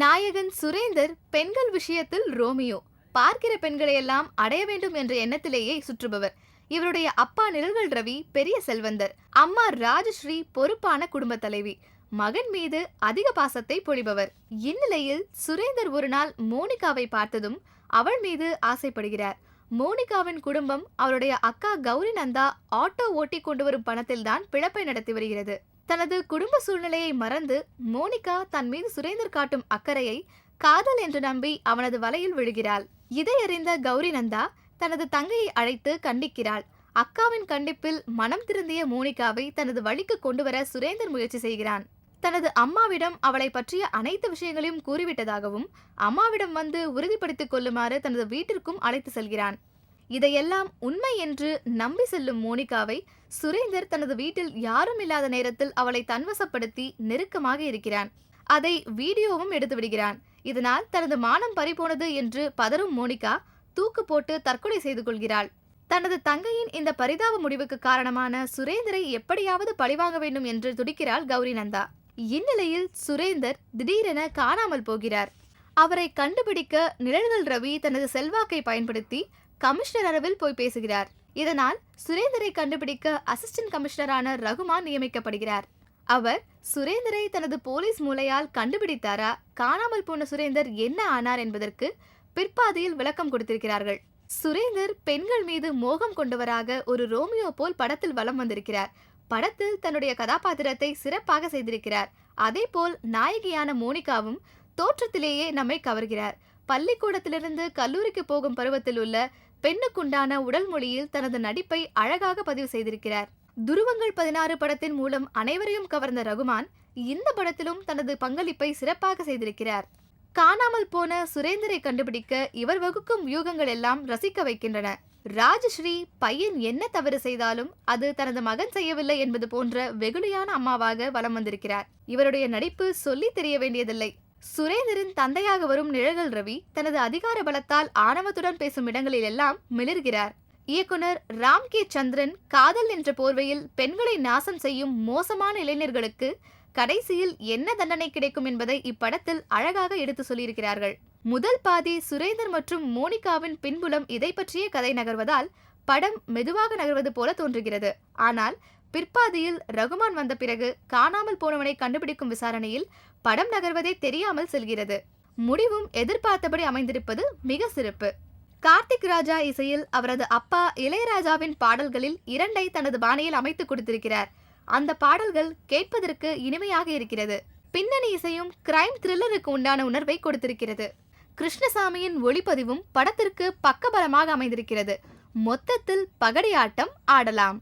நாயகன் சுரேந்தர் பெண்கள் விஷயத்தில் ரோமியோ. பார்க்கிற பெண்களையெல்லாம் அடைய வேண்டும் என்ற எண்ணத்திலேயே சுற்றுபவர். இவருடைய அப்பா நிழல்கள் ரவி பெரிய செல்வந்தர். அம்மா ராஜஸ்ரீ பொறுப்பான குடும்ப தலைவி. மகன் மீது அதிக பாசத்தை பொழிபவர். இந்நிலையில் சுரேந்தர் ஒரு நாள் மோனிகாவை பார்த்ததும் அவள் மீது ஆசைப்படுகிறார். மோனிகாவின் குடும்பம் அவருடைய அக்கா கௌரி நந்தா ஆட்டோ ஓட்டி கொண்டு வரும் பணத்தில்தான் பிழப்பை நடத்தி வருகிறது. தனது குடும்ப சூழ்நிலையை மறந்து மோனிகா தன் மீது சுரேந்தர் காட்டும் அக்கறையை காதல் என்று நம்பி அவனது வலையில் விழுகிறாள். இதை அறிந்த கௌரி நந்தா தனது தங்கையை அழைத்து கண்டிக்கிறாள். அக்காவின் கண்டிப்பில் மனம் திருந்திய மோனிகாவை தனது வழிக்கு கொண்டு வர சுரேந்தர் முயற்சி செய்கிறான். தனது அம்மாவிடம் அவளை பற்றிய அனைத்து விஷயங்களையும் கூறிவிட்டதாகவும் அம்மாவிடம் வந்து உறுதிப்படுத்திக் கொள்ளுமாறு தனது வீட்டிற்கும் அழைத்து செல்கிறான். இதையெல்லாம் உண்மை என்று நம்பி செல்லும் மோனிகாவை சுரேந்தர் தனது வீட்டில் யாரும் இல்லாத நேரத்தில் அவளை தன்வசப்படுத்தி நெருக்கமாக இருக்கிறான். அதை வீடியோவும் எடுத்து விடுகிறான். இதனால் தனது மானம் பறிபோனது என்று பதறும் மோனிகா தூக்கு போட்டு தற்கொலை செய்து கொள்கிறாள். தனது தங்கையின் இந்த பரிதாப முடிவுக்கு காரணமான சுரேந்தரை எப்படியாவது பழிவாங்க வேண்டும் என்று துடிக்கிறாள் கௌரி நந்தா. இந்நிலையில் சுரேந்தர் திடீரென காணாமல் போகிறார். அவரை கண்டுபிடிக்க நிழல்கள் ரவி தனது செல்வாக்கை பயன்படுத்தி கமிஷனர் அளவில் போய் பேசுகிறார். இதனால் சுரேந்தரை கண்டுபிடிக்க அசிஸ்டன்ட் கமிஷனரான ரகுமான் நியமிக்கப்படுகிறார். அவர் சுரேந்தரை தனது போலீஸ் மூலையால் கண்டுபிடித்தாரா காணாமல் போன சுரேந்தர் என்ன ஆனார் என்பதற்கு பிற்பாதையில் விளக்கம் கொடுத்திருக்கிறார்கள். சுரேந்தர் பெண்கள் மீது மோகம் கொண்டவராக ஒரு ரோமியோ போல் படத்தில் வலம் வந்திருக்கிறார். படத்தில் தன்னுடைய கதாபாத்திரத்தை சிறப்பாக செய்திருக்கிறார். அதேபோல் நாயகியான மோனிகாவும் தோற்றத்திலேயே நம்மை கவர்கிறார். பள்ளிக்கூடத்திலிருந்து கல்லூரிக்கு போகும் பருவத்தில் உள்ள பெண்ணுக்குண்டான உடல் மொழியில் தனது நடிப்பை அழகாக பதிவு செய்திருக்கிறார். துருவங்கள் பதினாறு படத்தின் மூலம் அனைவரையும் கவர்ந்த ரகுமான் இந்த படத்திலும் தனது பங்களிப்பை சிறப்பாக செய்திருக்கிறார். காணாமல் போன சுரேந்தரை கண்டுபிடிக்க இவர் வகுக்கும் வியூகங்கள் எல்லாம் ரசிக்க வைக்கின்றன. ராஜஸ்ரீ பையன் என்ன தவறு செய்தாலும் அது தனது மகன் செய்யவில்லை என்பது போன்ற வெகுளியான அம்மாவாக வலம் வந்திருக்கிறார். இவருடைய நடிப்பு சொல்லி தெரிய வேண்டியதில்லை. சுரேந்தரின் தந்தையாக வரும் நிழகல் ரவி தனது அதிகார பலத்தால் ஆணவத்துடன் பேசும் இடங்களில் எல்லாம் இயக்குனர் ராம் கே. சந்திரன் காதல் என்ற போர்வையில் பெண்களை நாசம் செய்யும் மோசமான இளைஞர்களுக்கு கடைசியில் என்ன தண்டனை கிடைக்கும் என்பதை இப்படத்தில் அழகாக எடுத்து சொல்லியிருக்கிறார்கள். முதல் பாதி சுரேந்தர் மற்றும் மோனிகாவின் பின்புலம் இதை பற்றிய கதை நகர்வதால் படம் மெதுவாக நகர்வது போல தோன்றுகிறது. ஆனால் பிற்பாதியில் ரகுமான் வந்த பிறகு காணாமல் போனவனை கண்டுபிடிக்கும் விசாரணையில் படம் நகர்வதே தெரியாமல் செல்கிறது. முடிவும் எதிர்பார்த்தபடி அமைந்திருப்பது மிக சிறப்பு. கார்த்திக் ராஜா இசையில் அவரது அப்பா இளையராஜாவின் பாடல்களில் இரண்டை தனது பாணியில் அமைத்து கொடுத்திருக்கிறார். அந்த பாடல்கள் கேட்பதற்கு இனிமையாக இருக்கிறது. பின்னணி இசையும் கிரைம் த்ரில்லருக்கு உண்டான உணர்வை கொடுத்திருக்கிறது. கிருஷ்ணசாமியின் ஒளிப்பதிவும் படத்திற்கு பக்கபலமாக அமைந்திருக்கிறது. மொத்தத்தில் பகடியாட்டம் ஆடலாம்.